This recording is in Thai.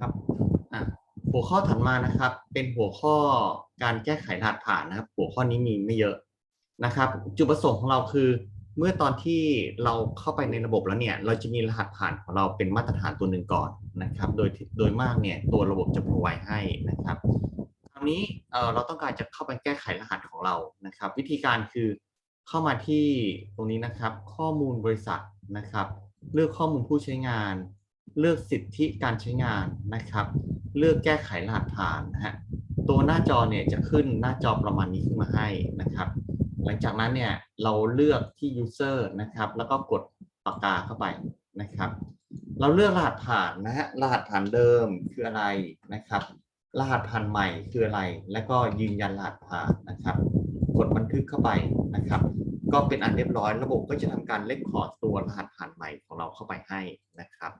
ครับหัวข้อถัดมานะครับ เป็นหัวข้อการแก้ไขรหัสผ่านนะครับ หัวข้อนี้มีไม่เยอะนะครับ จุดประสงค์ของเราคือ เมื่อตอนที่เราเข้าไปในระบบแล้วเนี่ย เราจะมีรหัสผ่านของเราเป็นมาตรฐานตัวหนึ่งก่อนนะครับ โดยโดยมากเนี่ยตัวระบบจะ provide ให้นะครับคราวนี้เราต้องการจะเข้าไปแก้ไขรหัสของเรานะครับ วิธีการคือเข้ามาที่ตรงนี้นะครับ ข้อมูลบริษัทนะครับ เลือกข้อมูลผู้ใช้งาน เลือกสิทธิการใช้งานนะครับ เลือกแก้ไขรหัสผ่านนะฮะตัวหน้าจอเนี่ยจะขึ้นหน้าจอประมาณนี้ขึ้นมาให้นะครับ หลังจากนั้นเนี่ยเราเลือกที่ user นะครับ แล้วก็กดปากกาเข้าไปนะครับ เราเลือกรหัสผ่านนะฮะรหัสผ่านเดิมคืออะไรนะครับ รหัสผ่านใหม่คืออะไร แล้วก็ยืนยันรหัสผ่านนะครับ กดบันทึกเข้าไปนะครับ ก็เป็นอันเรียบร้อยระบบก็จะทำการเลคคอร์ดตัวรหัสผ่านใหม่ของเราเข้าไปให้นะครับ